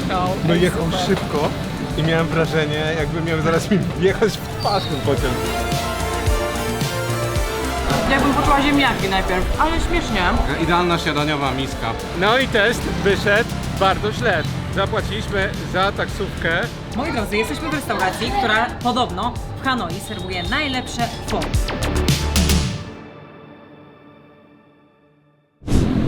jechał. No Ej, jechał super. szybko i miałem wrażenie, jakby miał zaraz mi wjechać w twarz ten pociąg. Jakbym poczuła ziemniaki najpierw, ale śmiesznie. Idealna śniadaniowa miska. No i test wyszedł bardzo źle. Zapłaciliśmy za taksówkę. Moi drodzy, jesteśmy w restauracji, która podobno w Hanoi serwuje najlepsze pho.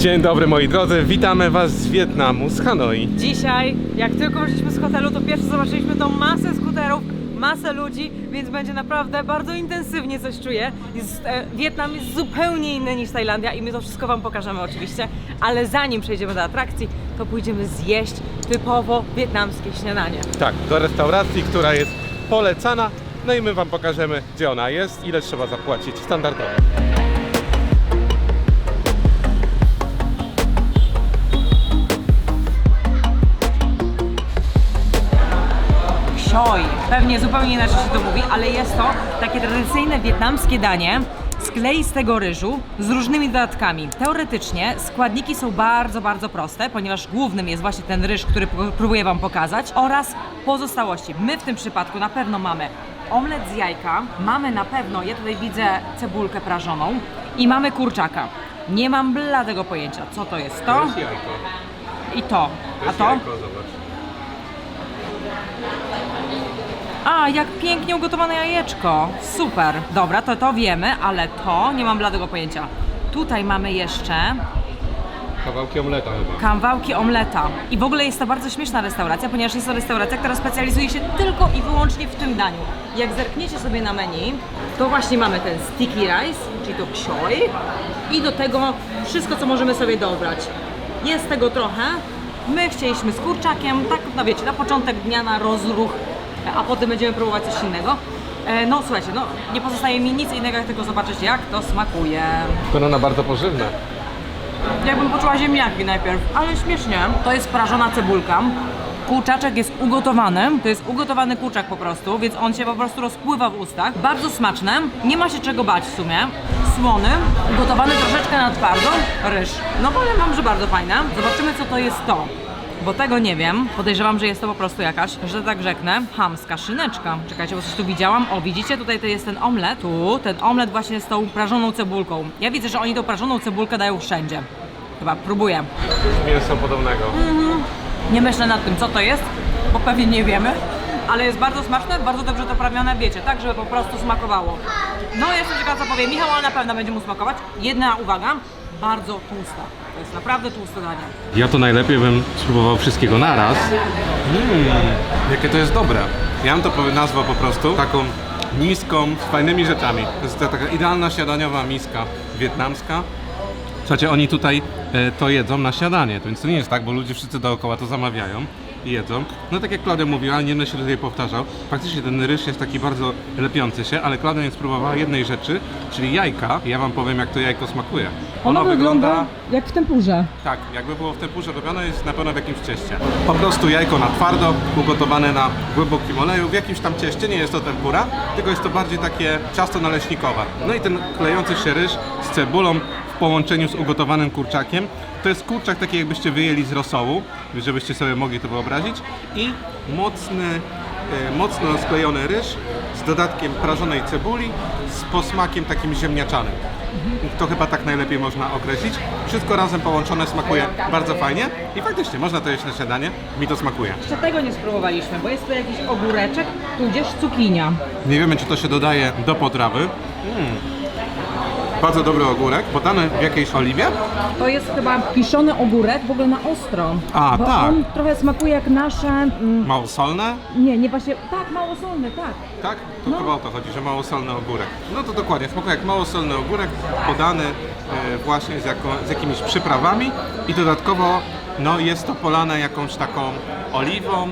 Dzień dobry moi drodzy, witamy was z Wietnamu, z Hanoi. Dzisiaj, jak tylko wyszliśmy z hotelu, to pierwsze zobaczyliśmy tą masę skuterów, masę ludzi, więc będzie naprawdę bardzo intensywnie coś czuję. Jest, e, Wietnam jest zupełnie inny niż Tajlandia i my to wszystko Wam pokażemy oczywiście, ale zanim przejdziemy do atrakcji, to pójdziemy zjeść typowo wietnamskie śniadanie. Tak, do restauracji, która jest polecana. No i my wam pokażemy, gdzie ona jest, ile trzeba zapłacić standardowo. Ksioj. Pewnie zupełnie inaczej się to mówi, ale jest to takie tradycyjne wietnamskie danie z kleistego ryżu z różnymi dodatkami. Teoretycznie składniki są bardzo, bardzo proste, ponieważ głównym jest właśnie ten ryż, który próbuję Wam pokazać oraz pozostałości. My w tym przypadku na pewno mamy omlet z jajka, mamy na pewno, ja tutaj widzę cebulkę prażoną i mamy kurczaka. Nie mam bladego pojęcia, co to jest to i to. A to? A, jak pięknie ugotowane jajeczko. Super. Dobra, to to wiemy, ale to nie mam bladego pojęcia. Tutaj mamy jeszcze Kawałki omleta chyba. kawałki omleta. I w ogóle jest to bardzo śmieszna restauracja, ponieważ jest to restauracja, która specjalizuje się tylko i wyłącznie w tym daniu. Jak zerkniecie sobie na menu, to właśnie mamy ten sticky rice, czyli to ksioj i do tego wszystko, co możemy sobie dobrać. Jest tego trochę. My chcieliśmy z kurczakiem, tak no wiecie, na początek dnia na rozruch, a potem będziemy próbować coś innego. E, No słuchajcie, no nie pozostaje mi nic innego, jak tylko zobaczyć, jak to smakuje. Korona bardzo pożywne. Jakbym poczuła ziemniaki najpierw, ale śmiesznie. To jest prażona cebulka. Kurczaczek jest ugotowany, to jest ugotowany kurczak po prostu, więc on się po prostu rozpływa w ustach. Bardzo smaczne, nie ma się czego bać w sumie. Słony, ugotowany troszeczkę na twardo, ryż. No powiem wam, że bardzo fajne. Zobaczymy co to jest to. Bo tego nie wiem. Podejrzewam, że jest to po prostu jakaś, że tak rzeknę, hamska szyneczka. Czekajcie, bo coś tu widziałam. O, widzicie, tutaj to jest ten omlet. Tu, ten omlet właśnie z tą prażoną cebulką. Ja widzę, że oni tą prażoną cebulkę dają wszędzie. Chyba próbuję. Mięso podobnego. Nie myślę nad tym, co to jest, bo pewnie nie wiemy. Ale jest bardzo smaczne, bardzo dobrze doprawione, wiecie, tak, żeby po prostu smakowało. No, jestem ciekawa, co powie Michał, ale na pewno będzie mu smakować. Jedna uwaga, bardzo tłusta. To jest naprawdę tłuste danie. Ja to najlepiej bym spróbował wszystkiego naraz. Mmm, jakie to jest dobre. Ja bym to powie- nazwał po prostu taką miską z fajnymi rzeczami. To jest ta taka idealna śniadaniowa miska wietnamska. Słuchajcie, oni tutaj e, to jedzą na śniadanie, to więc to nie jest tak, bo ludzie wszyscy dookoła to zamawiają i jedzą. No tak jak Klaudia mówiła, nie będę się tutaj powtarzał, faktycznie ten ryż jest taki bardzo lepiący się, ale Klaudia nie spróbowała jednej rzeczy, czyli jajka. Ja wam powiem, jak to jajko smakuje. jak w tempurze. Tak, jakby było w tempurze robione, jest na pewno w jakimś cieście. Po prostu jajko na twardo, ugotowane na głębokim oleju, w jakimś tam cieście, nie jest to tempura, tylko jest to bardziej takie ciasto naleśnikowe. No i ten klejący się ryż z cebulą w połączeniu z ugotowanym kurczakiem, to jest kurczak taki jakbyście wyjęli z rosołu, żebyście sobie mogli to wyobrazić i mocny, e, mocno sklejony ryż z dodatkiem prażonej cebuli z posmakiem takim ziemniaczanym. To chyba tak najlepiej można określić. Wszystko razem połączone smakuje bardzo fajnie i faktycznie można to jeść na śniadanie. Mi to smakuje. Jeszcze tego nie spróbowaliśmy, bo jest tu jakiś ogóreczek, tudzież cukinia. Nie wiemy, czy to się dodaje do potrawy. Mm. Bardzo dobry ogórek, podany w jakiejś oliwie. To jest chyba kiszony ogórek, w ogóle na ostro. A, bo tak. on trochę smakuje jak nasze... Mm, Mało solne, nie, nie właśnie... Tak, małosolny, tak. tak? To No. chyba o to chodzi, że małosolny ogórek. No to dokładnie, smakuje jak małosolny ogórek, podany e, właśnie z, jako, z jakimiś przyprawami i dodatkowo no, jest to polane jakąś taką oliwą,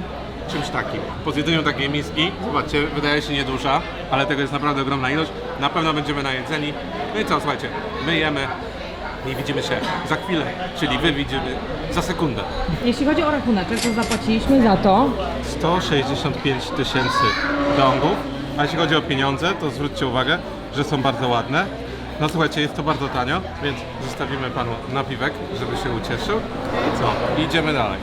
czymś takim. Po zjedzeniu takiej miski, zobaczcie, wydaje się nieduża, ale tego jest naprawdę ogromna ilość. Na pewno będziemy najedzeni. No i co, słuchajcie, my jemy i widzimy się za chwilę, czyli wy widzimy za sekundę. Jeśli chodzi o rachuneczek, to zapłaciliśmy za to 165 tysięcy dongów. A jeśli chodzi o pieniądze, to zwróćcie uwagę, że są bardzo ładne. No słuchajcie, jest to bardzo tanio, więc zostawimy panu napiwek, żeby się ucieszył. I co? Idziemy dalej.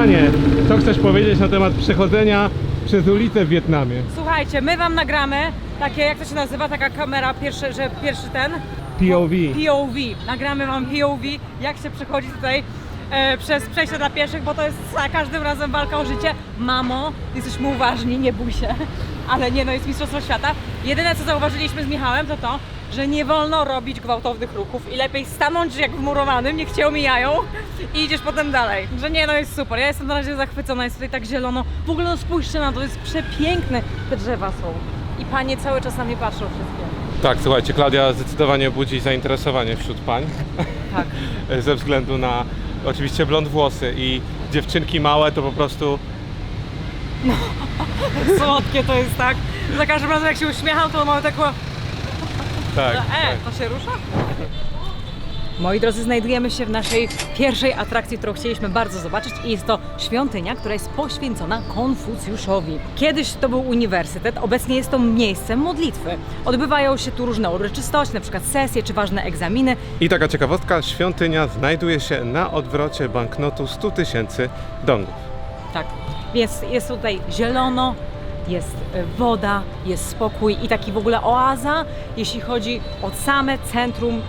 Kochanie, co chcesz powiedzieć na temat przechodzenia przez ulicę w Wietnamie? Słuchajcie, my wam nagramy takie, jak to się nazywa, taka kamera, pierwszy, że pierwszy ten? POV. POV. Nagramy wam POV, jak się przechodzi tutaj e, przez przejście dla pieszych, bo to jest za każdym razem walka o życie. Mamo, jesteśmy uważni, nie bój się. Ale nie no, jest Mistrzostwo Świata. Jedyne co zauważyliśmy z Michałem to to, że nie wolno robić gwałtownych ruchów i lepiej stanąć jak wmurowanym, niech cię omijają i idziesz potem dalej. Że nie no, jest super. Ja jestem na razie zachwycona, jest tutaj tak zielono. W ogóle no spójrzcie na to, jest przepiękne. Te drzewa są. I panie cały czas na mnie patrzą wszystkie. Tak, słuchajcie, Klaudia zdecydowanie budzi zainteresowanie wśród pań. Tak. Ze względu na oczywiście blond włosy i dziewczynki małe to po prostu Słodkie to jest tak. Za każdym razem jak się uśmiecham, to mamy taką. Tak. E, to się rusza? Moi drodzy, znajdujemy się w naszej pierwszej atrakcji, którą chcieliśmy bardzo zobaczyć i jest to świątynia, która jest poświęcona Konfucjuszowi. Kiedyś to był uniwersytet, obecnie jest to miejsce modlitwy. Odbywają się tu różne uroczystości, na przykład sesje czy ważne egzaminy. I taka ciekawostka, świątynia znajduje się na odwrocie banknotu 100 tysięcy dongów. Tak, więc jest tutaj zielono, jest e, woda, jest spokój i taki w ogóle oaza, jeśli chodzi o same centrum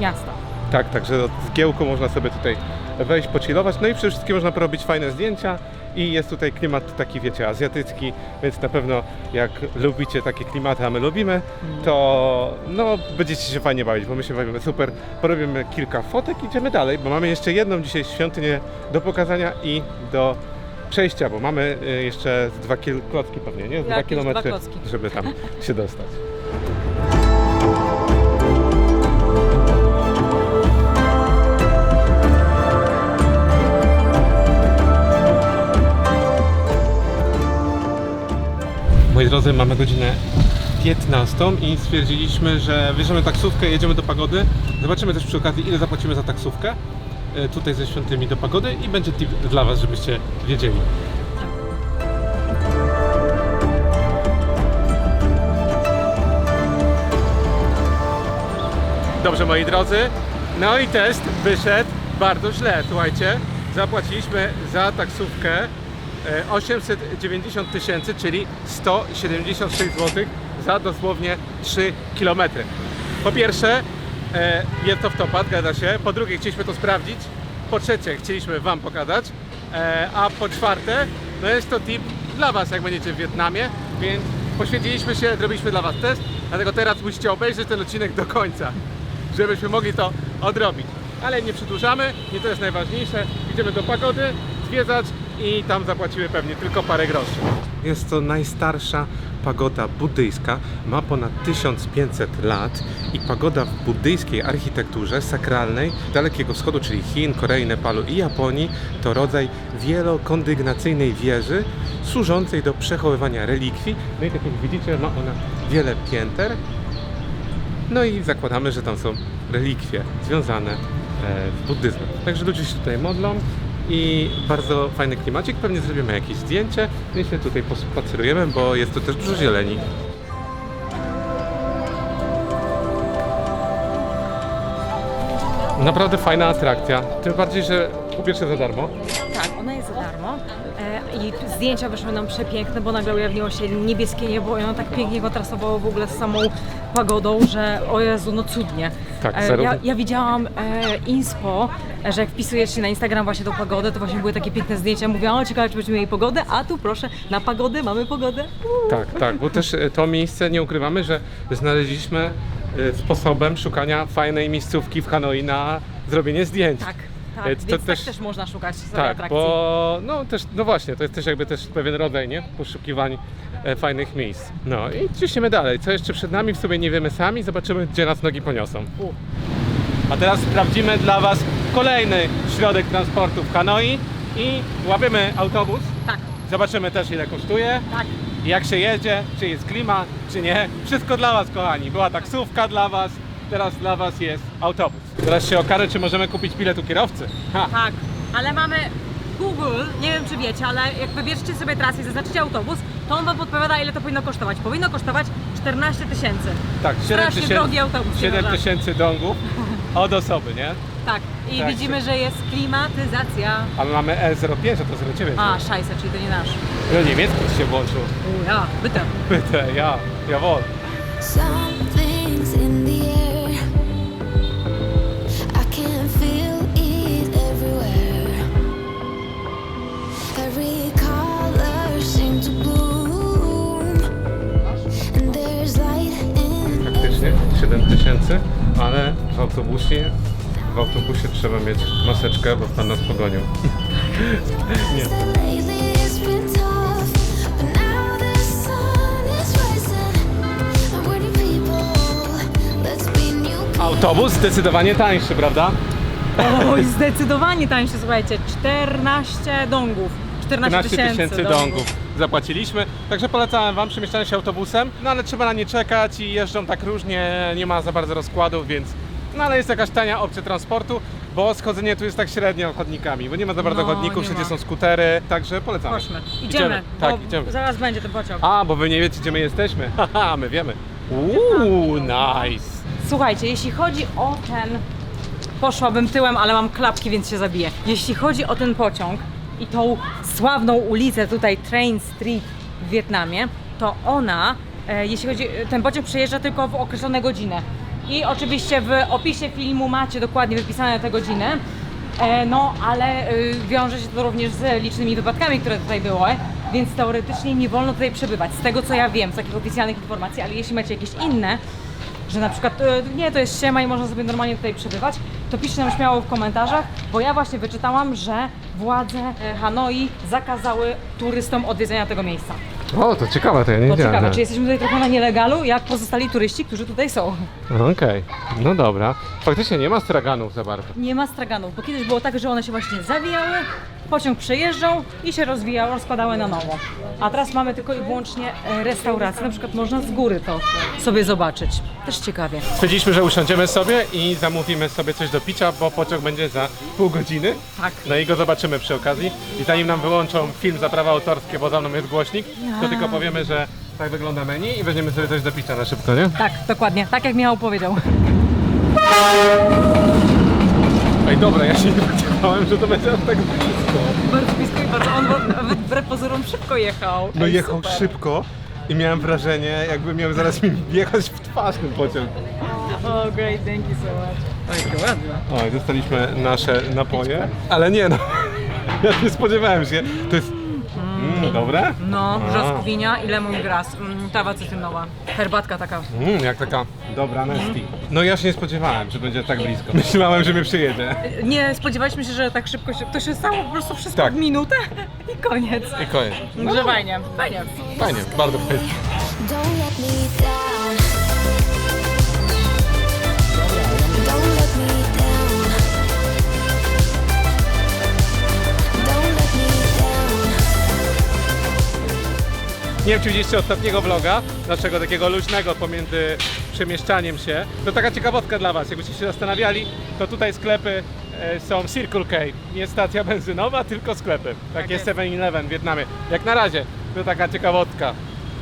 miasta. Tak, także od zgiełku można sobie tutaj wejść, pocilować, no i przede wszystkim można porobić fajne zdjęcia i jest tutaj klimat taki, wiecie, azjatycki, więc na pewno jak lubicie takie klimaty, a my lubimy, to no będziecie się fajnie bawić, bo my się bawimy super. Porobimy kilka fotek i idziemy dalej, bo mamy jeszcze jedną dzisiaj świątynię do pokazania i do przejścia, bo mamy y, jeszcze dwa kil- klocki pewnie, nie? Dwa Jakieś dwa kilometry, klocki. żeby tam się dostać. Moi drodzy, mamy godzinę 15 i stwierdziliśmy, że bierzemy taksówkę, jedziemy do pagody. Zobaczymy też przy okazji, ile zapłacimy za taksówkę tutaj ze świątymi do pagody i będzie tip dla Was, żebyście wiedzieli. Dobrze, moi drodzy. No i test wyszedł bardzo źle. Słuchajcie, zapłaciliśmy za taksówkę e, 890 tysięcy, czyli 176 zł za dosłownie 3 km. Po pierwsze, e, jest to wtopa, zgadza się. Po drugie, chcieliśmy to sprawdzić. Po trzecie, chcieliśmy Wam pokazać. E, A po czwarte, no jest to tip dla Was, jak będziecie w Wietnamie, więc poświęciliśmy się, zrobiliśmy dla Was test, dlatego teraz musicie obejrzeć ten odcinek do końca żebyśmy mogli to odrobić. Ale nie przedłużamy, nie to jest najważniejsze. Idziemy do pagody, zwiedzać i tam zapłacimy pewnie tylko parę groszy. Jest to najstarsza pagoda buddyjska, ma ponad 1500 lat i pagoda w buddyjskiej architekturze sakralnej Dalekiego Wschodu, czyli Chin, Korei, Nepalu i Japonii, to rodzaj wielokondygnacyjnej wieży służącej do przechowywania relikwii. No i tak jak widzicie, ma ona wiele pięter, no i zakładamy, że tam są relikwie związane e, z buddyzmem. Także ludzie się tutaj modlą i bardzo fajny klimacik. Pewnie zrobimy jakieś zdjęcie. I się tutaj pospacerujemy, bo jest tu też dużo zieleni. Naprawdę fajna atrakcja. Tym bardziej, że po pierwsze za darmo. Tak, ona jest za darmo. E, I zdjęcia wyszły nam przepiękne, bo nagle ujawniło się niebieskie niebo i ono tak pięknie kontrastowało w ogóle z samą pagodą, że o Jezu, no cudnie. Tak, E, ja, ja widziałam e, inspo, że jak wpisujesz się na Instagram właśnie tą pagodę, to właśnie były takie piękne zdjęcia. Mówię, o ciekawe, czy będziemy mieli pogodę, a tu proszę, na pagodę mamy pogodę. Uuu. Tak, tak, bo też e, to miejsce nie ukrywamy, że znaleźliśmy e, sposobem szukania fajnej miejscówki w Hanoi na zrobienie zdjęć. Tak, tak, to więc też- tak też można szukać Tak, atrakcji. bo no też, no właśnie, to jest też jakby też pewien rodzaj, nie? Poszukiwań e, fajnych miejsc. No i ciśniemy dalej. Co jeszcze przed nami? W sobie nie wiemy sami, zobaczymy gdzie nas nogi poniosą. U. A teraz sprawdzimy dla Was kolejny środek transportu w Hanoi i łapiemy autobus. Tak, Zobaczymy też ile kosztuje, tak. jak się jedzie, czy jest klima, czy nie. Wszystko dla Was kochani. Była taksówka dla Was, teraz dla Was jest autobus. Teraz się okaże, czy możemy kupić bilet u kierowcy. Ha. Tak, ale mamy Google, nie wiem czy wiecie, ale jak wybierzecie sobie trasę i zaznaczycie autobus, to on wam podpowiada ile to powinno kosztować. Powinno kosztować 14 tysięcy. Tak, Strasznie drogi autobus, nie 7 ma żartu. tysięcy dongów od osoby, nie? Tak, i Tak, widzimy, że jest klimatyzacja. A my mamy E05, a to 09. A, szajse, czyli to nie nasz. No niemiecki się włączył. U, ja, bytem. Bitte, ja, jawohl. Something's 7 tysięcy, ale w autobusie, w autobusie trzeba mieć maseczkę, bo pan nas pogonił. Nie. Autobus zdecydowanie tańszy, prawda? Oj, zdecydowanie tańsze, słuchajcie, 14 dongów. 14 15 tysięcy dongów zapłaciliśmy, także polecałem Wam przemieszczanie się autobusem, no ale trzeba na nie czekać i jeżdżą tak różnie, nie ma za bardzo rozkładów, więc no ale jest jakaś tania opcja transportu, bo schodzenie tu jest tak średnio chodnikami, bo nie ma za bardzo No, chodników, nie wszędzie ma. są skutery, także polecamy. Chodźmy, idziemy, Tak, bo idziemy. zaraz będzie ten pociąg. A, bo Wy nie wiecie, gdzie my jesteśmy. Haha, my wiemy. Uuu, nice. Słuchajcie, jeśli chodzi o ten. Poszłabym tyłem, ale mam klapki, więc się zabiję. Jeśli chodzi o ten pociąg i tą sławną ulicę tutaj Train Street w Wietnamie, to ona, e, jeśli chodzi, ten pociąg przejeżdża tylko w określone godziny. I oczywiście w opisie filmu macie dokładnie wypisane te godziny. E, No, ale y, wiąże się to również z licznymi wypadkami, które tutaj były, więc teoretycznie nie wolno tutaj przebywać. Z tego co ja wiem, z takich oficjalnych informacji, ale jeśli macie jakieś inne, że na przykład e, nie, to jest ściema i można sobie normalnie tutaj przebywać, to piszcie nam śmiało w komentarzach, bo ja właśnie wyczytałam, że władze e, Hanoi zakazały turystom odwiedzenia tego miejsca. O, to ciekawe, to ja nie To wiedziałem. ciekawe, czy jesteśmy tutaj trochę na nielegalu, jak pozostali turyści, którzy tutaj są. Okej, no dobra. Faktycznie nie ma straganów za bardzo. Nie ma straganów, bo kiedyś było tak, że one się właśnie zawijały, pociąg przejeżdżał i się rozwijały, rozpadały na nowo. A teraz mamy tylko i wyłącznie e, restaurację, na przykład można z góry to sobie zobaczyć. Też ciekawie. Stwierdziliśmy, że usiądziemy sobie i zamówimy sobie coś do picia, bo pociąg będzie za pół godziny. Tak. No i go zobaczymy przy okazji. I zanim nam wyłączą film za prawa autorskie, bo za mną jest głośnik, to tylko powiemy, że tak wygląda menu i weźmiemy sobie coś do picia na szybko, nie? Tak, dokładnie, tak jak Michał powiedział. Ej, dobra, ja się nie spodziewałem, że to będzie aż tak blisko. Bardzo blisko i bardzo, on nawet wbrew pozorom szybko jechał. No Ej, jechał super. szybko i miałem wrażenie, jakby miał zaraz mi wjechać w twarz ten pociąg. Oh great, thank you so much. Oj, jakie ładne. O, i dostaliśmy nasze napoje, ale nie no, ja nie spodziewałem się. To jest mm, dobre? No, A. brzoskwinia i lemongrass, mm, kawa cytrynowa, herbatka taka. Mm, jak taka dobra Nesty. No ja się nie spodziewałem, że będzie tak blisko. Myślałem, że mnie przyjedzie. Nie spodziewaliśmy się, że tak szybko się, to się stało po prostu wszystko Tak. w minutę i koniec. I koniec. Że fajnie, fajnie. Fajnie, bardzo fajnie. Don't let me down. Nie wiem, czy widzieliście ostatniego vloga, naszego takiego luźnego pomiędzy przemieszczaniem się. To taka ciekawostka dla Was, jakbyście się zastanawiali, to tutaj sklepy e, są Circle K. Nie stacja benzynowa, tylko sklepy. Takie jest. 7-Eleven w Wietnamie. Jak na razie, to taka ciekawostka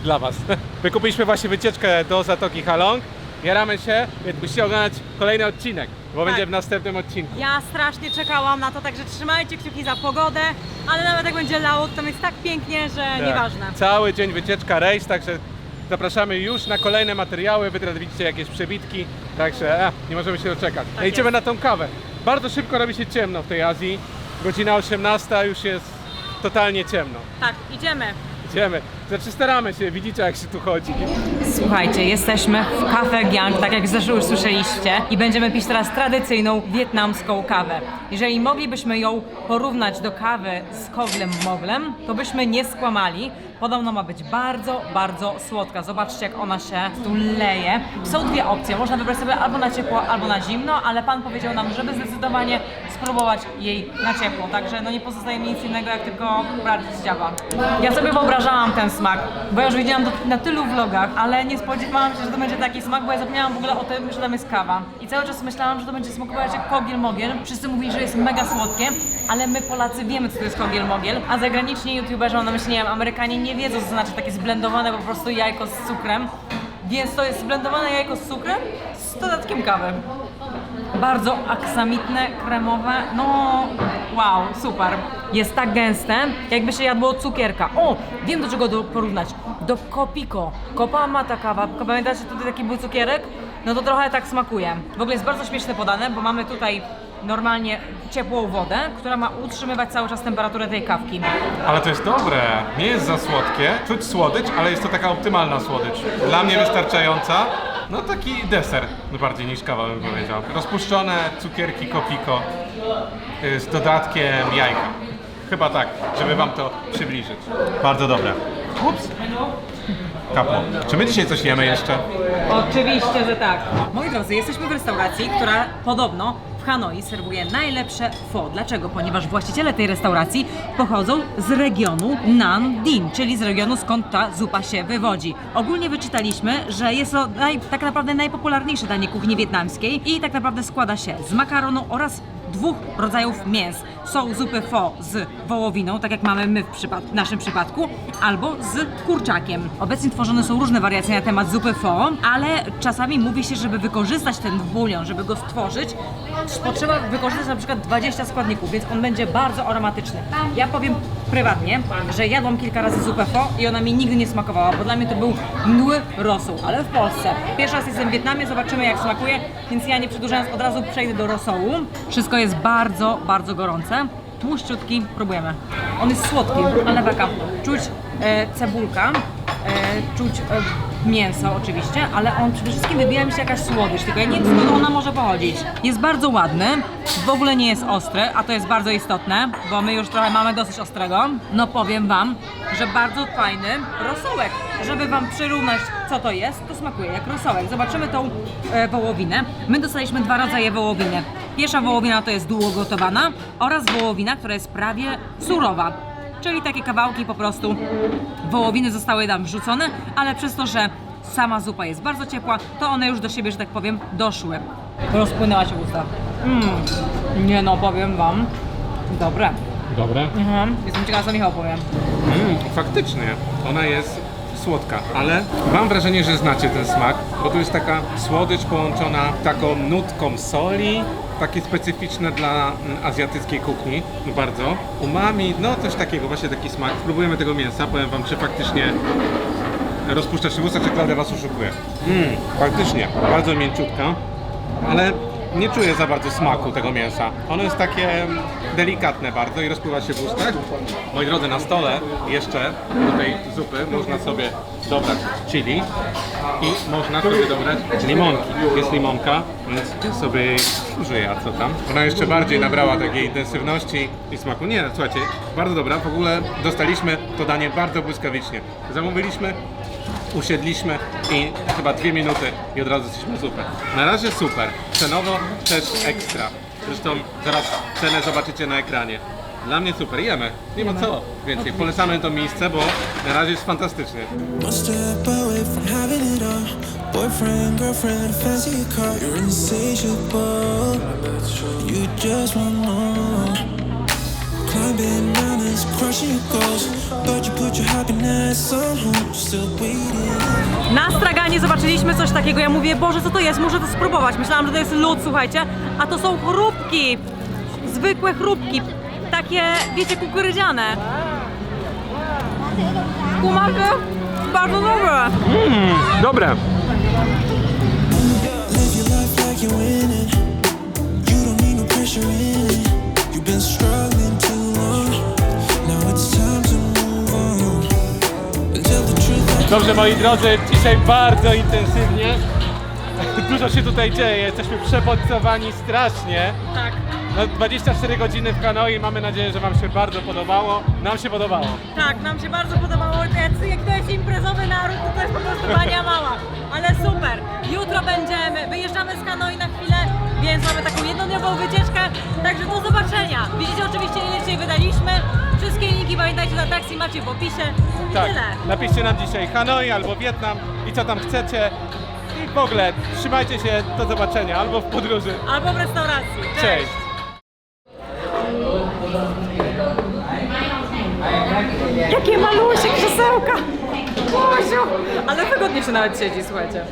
dla Was. Wykupiliśmy właśnie wycieczkę do Zatoki Halong. Jaramy się, więc musicie oglądać kolejny odcinek, bo będzie w następnym odcinku. Ja strasznie czekałam na to, także trzymajcie kciuki za pogodę, ale nawet jak będzie lało, to tam jest tak pięknie, że Tak. nieważne. Cały dzień wycieczka, rejs, także zapraszamy już na kolejne materiały. Wy teraz widzicie jakieś przebitki, także e, nie możemy się doczekać. Tak Idziemy na tą kawę. Bardzo szybko robi się ciemno w tej Azji. Godzina 18 już jest totalnie ciemno. Tak, idziemy. Idziemy. Znaczy staramy się, widzicie jak się tu chodzi. Słuchajcie, jesteśmy w Cafe Giang, tak jak zresztą już słyszeliście, i będziemy pić teraz tradycyjną wietnamską kawę. Jeżeli moglibyśmy ją porównać do kawy z koglem moglem, to byśmy nie skłamali. Podobno ma być bardzo, bardzo słodka. Zobaczcie, jak ona się tu leje. Są dwie opcje. Można wybrać sobie albo na ciepło, albo na zimno, ale pan powiedział nam, żeby zdecydowanie spróbować jej na ciepło, także no nie pozostaje mi nic innego jak tylko brać z dziaba. Ja sobie wyobrażałam ten smak, bo ja już widziałam to na tylu vlogach, ale nie spodziewałam się, że to będzie taki smak, bo ja zapomniałam w ogóle o tym, że tam jest kawa. I cały czas myślałam, że to będzie smakować jak kogiel mogiel. Wszyscy mówili, że jest mega słodkie, ale my Polacy wiemy, co to jest kogiel mogiel, a zagraniczni youtuberzy, mam na myśli, nie wiem, Amerykanie nie wiedzą, co znaczy takie zblendowane po prostu jajko z cukrem. Więc to jest zblendowane jajko z cukrem z dodatkiem kawy. Bardzo aksamitne, kremowe, no wow, super. Jest tak gęste, jakby się jadło cukierka. O, wiem do czego do porównać. Do kopiko. Kopa mata kawa. Pamiętacie tutaj taki był cukierek? No to trochę tak smakuje. W ogóle jest bardzo śmieszne podane, bo mamy tutaj normalnie ciepłą wodę, która ma utrzymywać cały czas temperaturę tej kawki. Ale to jest dobre. Nie jest za słodkie. Czuć słodycz, ale jest to taka optymalna słodycz. Dla mnie wystarczająca. No taki deser bardziej niż kawa bym powiedział. Rozpuszczone cukierki kopiko y, z dodatkiem jajka. Chyba tak, żeby wam to przybliżyć. Bardzo dobre. Ups. Kapło. Czy my dzisiaj coś jemy jeszcze? Oczywiście, że tak. Moi drodzy, jesteśmy w restauracji, która podobno Hanoi serwuje najlepsze pho. Dlaczego? Ponieważ właściciele tej restauracji pochodzą z regionu Nam Dinh, czyli z regionu skąd ta zupa się wywodzi. Ogólnie wyczytaliśmy, że jest to naj, tak naprawdę najpopularniejsze danie kuchni wietnamskiej i tak naprawdę składa się z makaronu oraz dwóch rodzajów mięs. Są zupy pho z wołowiną, tak jak mamy my w, przypad- w naszym przypadku, albo z kurczakiem. Obecnie tworzone są różne wariacje na temat zupy pho, ale czasami mówi się, żeby wykorzystać ten bulion, żeby go stworzyć, potrzeba wykorzystać na przykład 20 składników, więc on będzie bardzo aromatyczny. Ja powiem prywatnie, że jadłam kilka razy zupę pho i ona mi nigdy nie smakowała, bo dla mnie to był mdły rosół, ale w Polsce. Pierwszy raz jestem w Wietnamie, zobaczymy jak smakuje, więc ja nie przedłużając od razu przejdę do rosołu. Wszystko jest bardzo, bardzo gorące. Tłuszczutki, próbujemy. On jest słodki, ale beka. Czuć e, cebulka, e, czuć e, mięso oczywiście, ale on przede wszystkim wybija mi się jakaś słodycz, tylko ja nie wiem skąd ona może pochodzić. Jest bardzo ładny, w ogóle nie jest ostry, a to jest bardzo istotne, bo my już trochę mamy dosyć ostrego. No powiem wam, że bardzo fajny rosołek. Żeby wam przyrównać co to jest, to smakuje jak rosołek. Zobaczymy tą e, wołowinę. My dostaliśmy dwa rodzaje wołowiny. Pierwsza wołowina to jest długo gotowana oraz wołowina, która jest prawie surowa. Czyli takie kawałki po prostu wołowiny zostały nam wrzucone, ale przez to, że sama zupa jest bardzo ciepła, to one już do siebie, że tak powiem, doszły. Rozpłynęła się w ustach. Mm. Nie no, powiem wam. Dobre. Dobre. Mhm. Jestem ciekawa, co Michał powie. Mm, faktycznie, ona jest słodka, ale mam wrażenie, że znacie ten smak, bo tu jest taka słodycz połączona taką nutką soli, takie specyficzne dla mm, azjatyckiej kuchni, bardzo. Umami, no coś takiego, właśnie taki smak. Spróbujemy tego mięsa, powiem wam, czy faktycznie rozpuszcza się w ustach, czy Klaudia was oszukuje. Mmm, faktycznie, bardzo mięciutka, ale nie czuję za bardzo smaku tego mięsa. Ono jest takie delikatne bardzo i rozpływa się w ustach. Moi drodzy, na stole jeszcze do tej zupy można sobie dobrać chili i można sobie dobrać limonki. Jest limonka, więc sobie użyję, a co tam? Ona jeszcze bardziej nabrała takiej intensywności i smaku. Nie, słuchajcie, bardzo dobra. W ogóle dostaliśmy to danie bardzo błyskawicznie. Zamówiliśmy, usiedliśmy i chyba dwie minuty i od razu jesteśmy super. Na razie super, cenowo też ekstra. Zresztą zaraz cenę zobaczycie na ekranie. Dla mnie super, jemy, nie ma co więcej. Polecamy to miejsce, bo na razie jest fantastycznie. Boyfriend, girlfriend, fancy car. You're insatiable. You just want more. Climbing mountains, crushing goals. But you put your happiness on hold. Still waiting. Na straganie zobaczyliśmy coś takiego. Ja mówię, Boże, co to jest? Muszę to spróbować. Myślałam, że to jest lód, słuchajcie. A to są chrupki. Zwykłe chrupki. Takie, wiecie, kukurydziane. Kumacie? Bardzo dobre. Dobre. Live your life like you're winning. You don't need no pressure in it. You've been struggling Dobrze moi drodzy, dzisiaj bardzo intensywnie. Dużo się tutaj dzieje, jesteśmy przepodcowani strasznie. Tak. No 24 godziny w Hanoi, mamy nadzieję, że Wam się bardzo podobało. Nam się podobało. Tak, nam się bardzo podobało. Jak- to jest imprezowy naród, to to jest po prostu bania mała. Ale super. Jutro będziemy, wyjeżdżamy z Hanoi na chwilę, więc mamy taką jednodniową wycieczkę Także do zobaczenia. Widzicie oczywiście ile dzisiaj wydaliśmy. Wszystkie linki pamiętajcie na taksi macie w opisie. I Tak, tyle. napiszcie nam dzisiaj Hanoi albo Wietnam i co tam chcecie. I w ogóle trzymajcie się, do zobaczenia albo w podróży. Albo w restauracji. Cześć! Jakie malusie krzesełka! Boziu! Ale wygodnie się nawet siedzi, słuchajcie.